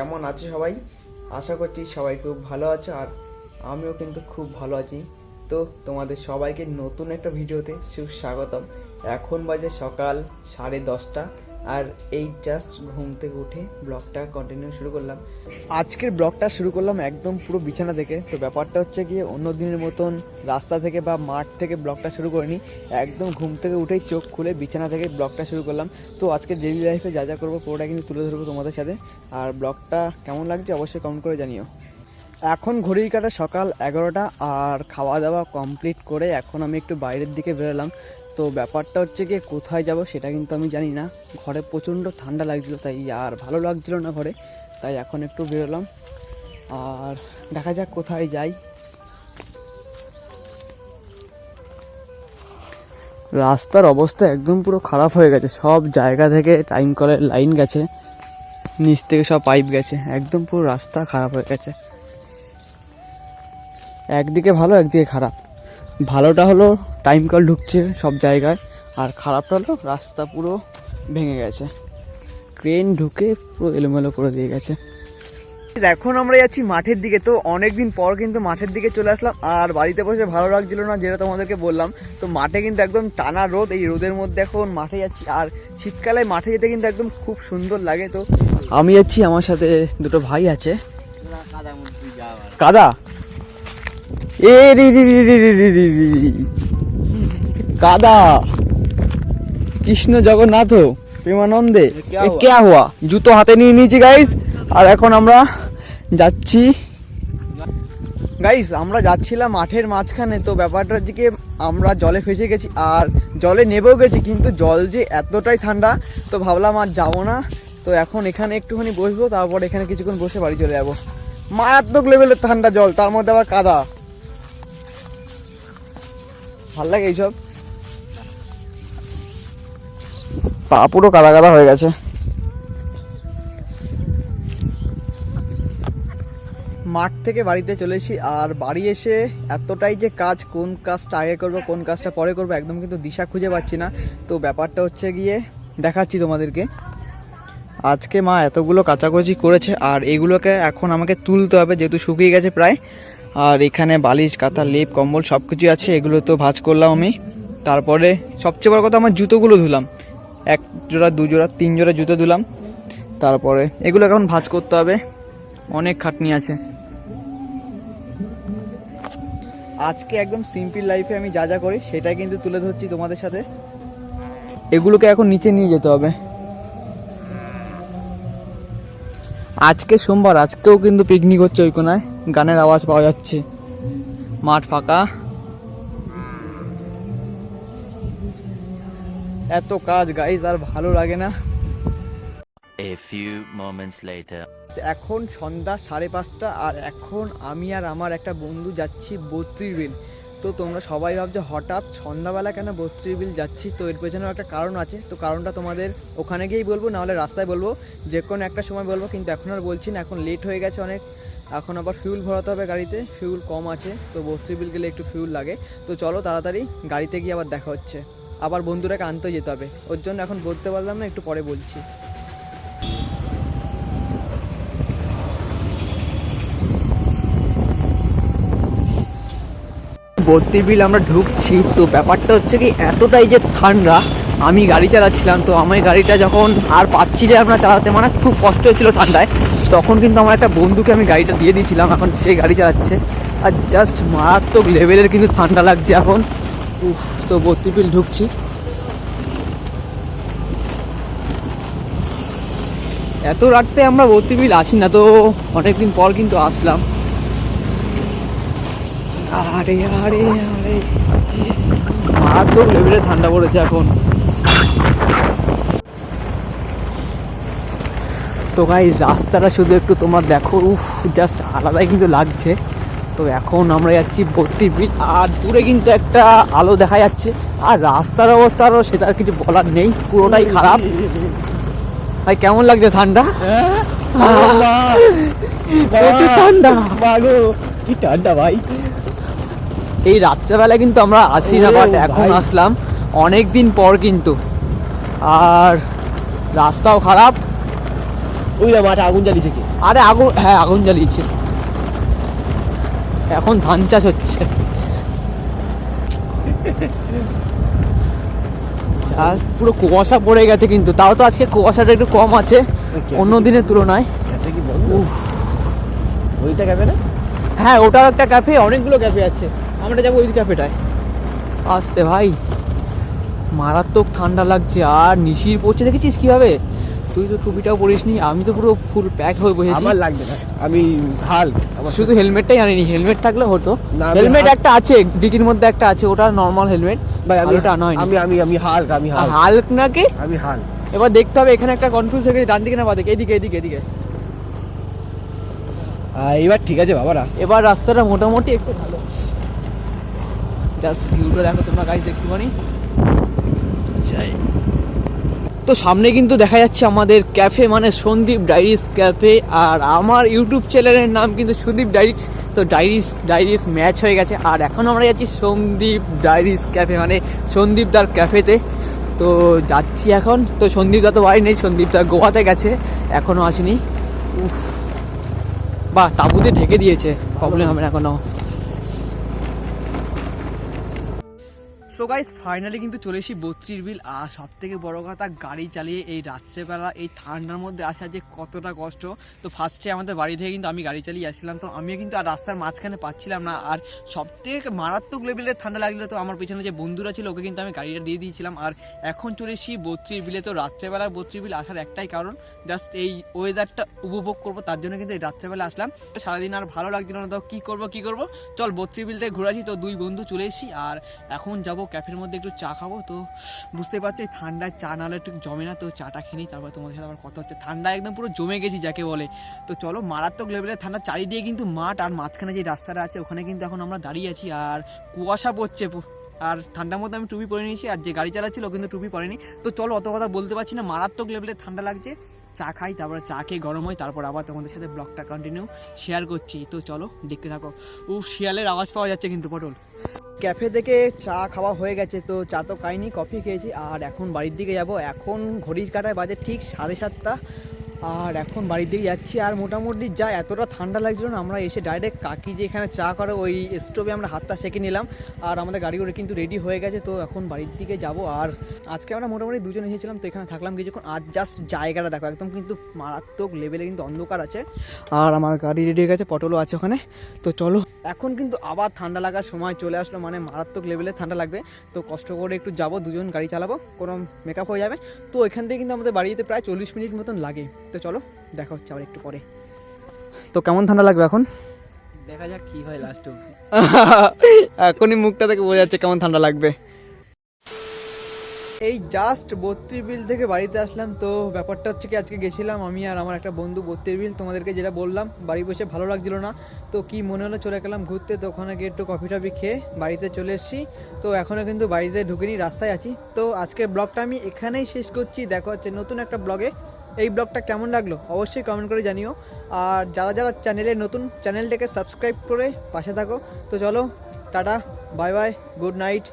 কেমন আছে সবাই? আশা করছি সবাই খুব ভালো আছে আর আমিও কিন্তু খুব ভালো আছি। তো তোমাদের সবাইকে নতুন একটা ভিডিওতে সুস্বাগতম। এখন বাজে সকাল সাড়ে দশটা। আর এই জাস্ট ঘুম থেকে উঠে ব্লগটা কন্টিনিউ শুরু করলাম। আজকের ব্লগটা শুরু করলাম একদম পুরো বিছানা থেকে। তো ব্যাপারটা হচ্ছে গিয়ে অন্য দিনের মতন রাস্তা থেকে বা মাঠ থেকে ব্লগটা শুরু করিনি, একদম ঘুম থেকে উঠেই চোখ খুলে বিছানা থেকে ব্লগটা শুরু করলাম। তো আজকে ডেলি লাইফে যা যা করব পুরোটা কিন্তু তুলে ধরবো তোমাদের সাথে। আর ব্লগটা কেমন লাগছে অবশ্যই কমেন্ট করে জানিও। এখন ঘড়ির কাটা সকাল এগারোটা আর খাওয়া দাওয়া কমপ্লিট করে এখন আমি একটু বাইরের দিকে বেরোলাম। তো ব্যাপারটা হচ্ছে গিয়ে কোথায় যাব সেটা কিন্তু আমি জানি না। ঘরে প্রচণ্ড ঠান্ডা লাগছিল, তাই আর ভালো লাগছিল না ঘরে। তাই এখন একটু বেরোলাম। আর দেখা যাক কোথায় যাই। রাস্তার অবস্থা একদম পুরো খারাপ হয়ে গেছে। সব জায়গা থেকে টাইম কলের লাইন গেছে। নিচ থেকে সব পাইপ গেছে। একদম পুরো রাস্তা খারাপ হয়ে গেছে। একদিকে ভালো, একদিকে খারাপ। ভালোটা হলো টাইম কল ঢুকছে সব জায়গায় আর খারাপটা হলো রাস্তা পুরো ভেঙে গেছে। ক্রেন ঢুকে পুরো এলোমেলো করে দিয়ে গেছে। এখন আমরা যাচ্ছি মাঠের দিকে তো অনেকদিন পর কিন্তু মাঠের দিকে চলে আসলাম আর বাড়িতে বসে ভালো লাগছিল না যেটা তোমাদেরকে বললাম। তো মাঠে কিন্তু একদম টানা রোদ এই রোদের মধ্যে এখন মাঠে যাচ্ছি আর শীতকালে মাঠে যেতে কিন্তু একদম খুব সুন্দর লাগে তো আমি যাচ্ছি আমার সাথে দুটো ভাই আছে। কাদা? এ কাদা। কৃষ্ণ জগন্নাথ প্রেমানন্দে। কেয়া হওয়া জুতো হাতে নিয়ে নিয়েছি গাইস আর এখন আমরা যাচ্ছি। গাইস আমরা যাচ্ছিলাম মাঠের মাঝখানে তো ব্যাপারটা দিকে আমরা জলে ফেসে গেছি আর জলে নেবেও গেছি কিন্তু জল যে এতটাই ঠান্ডা তো ভাবলাম আর যাব না। তো এখন এখানে একটুখানি বসবো তারপর এখানে কিছুক্ষণ বসে বাড়ি চলে যাব। মারাত্মক লেভেলের ঠান্ডা জল তার মধ্যে আবার কাদা। ভালো লাগে এইসব। পা পুরো কাদা কাদা হয়ে গেছে। মাঠ থেকে বাড়িতে চলে এসেছি, আর বাড়ি এসে এতটাই যে কাজ, কোন কাজটা আগে করব, কোন কাজটা পরে করব, একদম কিন্তু দিশা খুঁজে পাচ্ছি না। তো ব্যাপারটা হচ্ছে গিয়ে দেখাচ্ছি তোমাদেরকে। আজকে মা এতগুলো কাচাকুচি করেছে, আর এগুলোকে এখন আমাকে তুলতে হবে, যেহেতু শুকিয়ে গেছে প্রায়। আর এখানে বালিশ, কাঁথা, লেপ, কম্বল সব কিছু আছে, এগুলো তো ভাজ করলাম আমি। তারপরে সবচেয়ে বড় কথা আমার জুতোগুলো ধুলাম। এক জোড়া, দু জোড়া, তিন জোড়া জুতো ধুলাম। তারপরে এগুলো এখন ভাঁজ করতে হবে। অনেক খাটনি আছে। আজকে একদম সিম্পল লাইফে আমি যা যা করি, সেটাই কিন্তু তুলে ধরছি তোমাদের সাথে। এগুলোকে এখন নিচে নিয়ে যেতে হবে। আজকে সোমবার, আজকেও কিন্তু পিকনিক হচ্ছে ওই কোনায়। গানের আওয়াজ পাওয়া যাচ্ছে। মাঠ ফাঁকা। এত কাজ গাইজ আর ভালো লাগে না। A few moments later. এখন সন্ধ্যা সাড়ে পাঁচটা আর এখন আমি আর আমার একটা বন্ধু যাচ্ছি বত্রিশ বিল। তো তোমরা সবাই ভাবছ হঠাৎ সন্ধ্যাবেলা কেন বত্রিশ বিল যাচ্ছি? তো এর পেছনেও একটা কারণ আছে। তো কারণটা তোমাদের ওখানে গিয়েই বলব নাহলে রাস্তায় বলব। যে কোনো একটা সময় বলব কিন্তু এখন আর বলছি না। এখন লেট হয়ে গেছে অনেক। এখন আবার ফিউল ভরাতে হবে গাড়িতে ফিউল কম আছে, তো বত্রিশ বিল গেলে একটু ফিউল লাগে। তো চলো তাড়াতাড়ি গাড়িতে গিয়ে আবার দেখা হচ্ছে। আবার বন্ধুরাকে আনতে যেতে হবে। ওর জন্য এখন বলতে পারলাম না, একটু পরে বলছি। বত্রিশ বিল আমরা ঢুকছি, তো ব্যাপারটা হচ্ছে কি, এতটাই যে ঠান্ডা, আমি গাড়ি চালাচ্ছিলাম, তো আমার গাড়িটা যখন আর পাচ্ছিলে আমরা চালাতে মানে খুব কষ্ট হচ্ছিল ঠান্ডায়। তখন কিন্তু আমার একটা বন্ধুকে আমি গাড়িটা দিয়ে দিয়েছিলাম, এখন সেই গাড়ি চালাচ্ছে। আর জাস্ট মারাত্মক লেভেলের কিন্তু ঠান্ডা লাগছে এখন। উফ, তো বত্রিশ বিল ঢুকছি। এত রাত্রে আমরা বত্রিশ বিল আসি না, তো অনেকদিন পর কিন্তু আসলাম। আরে আরে আরে মারাত্মক লেভেলে ঠান্ডা পড়েছে এখন। তো ভাই রাস্তাটা শুধু একটু তোমার দেখো। উফ জাস্ট আলাদাই কিন্তু লাগছে। তো এখন আমরা যাচ্ছি ভর্তি বিল। আর দূরে কিন্তু একটা আলো দেখা যাচ্ছে। আর রাস্তার অবস্থা আরও সেটা আর কিছু বলার নেই। পুরোটাই খারাপ। ভাই কেমন লাগছে ঠান্ডা? প্রচুর ঠান্ডা। কি ঠান্ডা ভাই এই রাত্রেবেলা কিন্তু আমরা আসি না বাট এখন আসলাম। অনেক দিন পর কিন্তু। আর রাস্তাও খারাপ। ওই মাঠে আগুন জ্বালিয়েছে কি? আরে আগুন হ্যাঁ আগুন জ্বালিয়েছে। এখন ধান চাষ হচ্ছে। চাষ পুরো কুয়াশা পড়ে গেছে কিন্তু তাও তো আজকে কুয়াশাটা একটু কম আছে অন্য দিনের তুলনায়। বন্ধ ওইটা ক্যাফে না? হ্যাঁ ওটাও একটা ক্যাফে অনেকগুলো ক্যাফে আছে। আমরা যাব ওই ক্যাফেটায় আসতে ভাই মারাত্মক ঠান্ডা লাগছে আর নিশির পড়ছে দেখেছিস কীভাবে? তুই তো টুপিটাও পরিসনি আমি তো পুরো ফুল প্যাক হয়ে বসেছি। আমার লাগবে না আমি হাল শুধু হেলমেটটাই আনিনি হেলমেট থাকলে হতো। হেলমেট একটা আছে ডিকির মধ্যে একটা আছে ওটা নর্মাল হেলমেট ভাই আমি ওটা আনা আমি আমি আমি হাল আমি হাল হাল্ক। নাকি? আমি হাল এবার দেখতে হবে এখানে একটা কনফিউজ হয়ে গেছে ডান দিকে না বাদিকে এদিকে এদিকে এদিকে। এবার ঠিক আছে বাবা রাস এবার রাস্তাটা মোটামুটি একটু ভালো। জাস্ট ভিউটা দেখো তোমরা গাইজ একটুখানি তো সামনে কিন্তু দেখা যাচ্ছে আমাদের ক্যাফে মানে সন্দীপ ডাইরিস ক্যাফে আর আমার ইউটিউব চ্যানেলের নাম কিন্তু সন্দীপ ডাইরিস তো ডাইরিস ডাইরিস ম্যাচ হয়ে গেছে। আর এখন আমরা যাচ্ছি সন্দীপ ডাইরিস ক্যাফে মানে সন্দীপ দার ক্যাফেতে তো। যাচ্ছি এখন। তো সন্দীপ দা তো বাড়ি নেই, সন্দীপ দা গোয়াতে গেছে এখনও আসেনি। উফ, বাহ, তাবুতে ঢেকে দিয়েছে। প্রবলেম হবে না এখনও। সো গাইস ফাইনালি কিন্তু চলে এসেছি বত্রিশ বিল। আর সব থেকে বড় কথা, গাড়ি চালিয়ে এই রাত্রেবেলা এই ঠান্ডার মধ্যে আসা যে কতটা কষ্ট। তো ফার্স্টে আমাদের বাড়ি থেকে কিন্তু আমি গাড়ি চালিয়ে আসছিলাম। তো আমিও কিন্তু আর রাস্তার মাঝখানে পাচ্ছিলাম না। আর সব থেকে মারাত্মক লেভেলের ঠান্ডা লাগল তো আমার পিছনে যে বন্ধুরা ছিল, ওকে কিন্তু আমি গাড়িটা দিয়ে দিয়েছিলাম। আর এখন চলে এসেছি বত্রিশ বিলে। তো রাত্রেবেলা বত্রিশ বিল আসার একটাই কারণ জাস্ট এই ওয়েদারটা উপভোগ করব, তার জন্য কিন্তু এই রাত্রেবেলা আসলাম। সারাদিন আর ভালো লাগছিল না, তো কী করব কী করব? চল বত্রিশ বিল থেকে ঘুরে আসি। তো দুই বন্ধু চলে এসি আর এখন যাব ক্যাফের মধ্যে একটু চা খাব। তো বুঝতে পারছি ঠান্ডায় চা নাহলে একটু জমে না, তো চাটা খেয়ে নিই, তারপর তোমাদের সাথে আবার কথা হচ্ছে। ঠান্ডা একদম পুরো জমে গেছি, যাকে বলে। তো চলো, মারাত্মক লেভেলের ঠান্ডা, চারিদিকে কিন্তু মাঠ আর মাঝখানে যে রাস্তাটা আছে, ওখানে কিন্তু এখন আমরা দাঁড়িয়ে আছি। আর কুয়াশা পড়ছে আর ঠান্ডার মধ্যে আমি টুপি পরে নিয়েছি, আর যে গাড়ি চালাচ্ছিল কিন্তু টুপি পরেনি। তো চলো, অত কথা বলতে পারছি না, মারাত্মক লেভেলের ঠান্ডা লাগছে। চা খাই, তারপরে চা খেয়ে গরম হয় তারপর আবার তোমাদের সাথে ব্লগটা কন্টিনিউ শেয়ার করছি। তো চলো, দেখতে থাকো। ও শিয়ালের আওয়াজ পাওয়া যাচ্ছে কিন্তু, পটল। ক্যাফে থেকে চা খাওয়া হয়ে গেছে, তো চা তো খাইনি, কফি খেয়েছি। আর এখন বাড়ির দিকে যাব। এখন ঘড়ির কাটায় বাজে ঠিক সাড়ে সাতটা। আর এখন বাড়ির দিকে যাচ্ছি। আর মোটামুটি যা এতটা ঠান্ডা লাগছিল না, আমরা এসে ডাইরেক্ট কাকি যে এখানে চা করে, ওই স্টোভে আমরা হাতটা সেঁকে নিলাম। আর আমাদের গাড়ি করে কিন্তু রেডি হয়ে গেছে, তো এখন বাড়ির দিকে যাব। আর আজকে আমরা মোটামুটি দুজন এসেছিলাম, তো এখানে থাকলাম কিছুক্ষণ। আর জাস্ট জায়গাটা দেখো, একদম কিন্তু মারাত্মক লেভেলে কিন্তু অন্ধকার আছে। আর আমার গাড়ি রেডি হয়ে গেছে, পটলও আছে ওখানে। তো চলো এখন কিন্তু আবার ঠান্ডা লাগার সময় চলে আসলো মানে মারাত্মক লেভেলে ঠান্ডা লাগবে। তো কষ্ট করে একটু যাব দুজন গাড়ি চালাবো কোনো মেকআপ হয়ে যাবে। তো এখান থেকে কিন্তু আমাদের বাড়ি যেতে প্রায় চল্লিশ মিনিট মতন লাগে। তো চলো দেখা হচ্ছে আবার একটু পরে। তো কেমন ঠান্ডা লাগবে এখন? দেখা যাক কি হয় লাস্ট অবধি। এখনই মুখটা থেকে বোঝা যাচ্ছে কেমন ঠান্ডা লাগবে। এই জাস্ট বত্রিশ বিল থেকে বাড়িতে আসলাম, তো ব্যাপারটা হচ্ছে কি, আজকে গেছিলাম আমি আর আমার একটা বন্ধু বত্রিশ বিল, তোমাদেরকে যেটা বললাম, বাড়ি বসে ভালো লাগছিল না, তো কি মনে হলো চলে গেলাম ঘুরতে, তো ওখানে গিয়ে একটু কফি টফি খেয়ে বাড়িতে চলে এসেছি, তো এখনও কিন্তু বাড়িতে ঢুকিনি, রাস্তায় আছি, তো আজকের ব্লগটা আমি এখানেই শেষ করছি, দেখা হচ্ছে নতুন একটা ব্লগে, এই ব্লগটা কেমন লাগল অবশ্যই কমেন্ট করে জানিও, আর যারা যারা চ্যানেলে নতুন, চ্যানেলটাকে সাবস্ক্রাইব করে পাশে থাকো, তো চলো, tata bye bye good night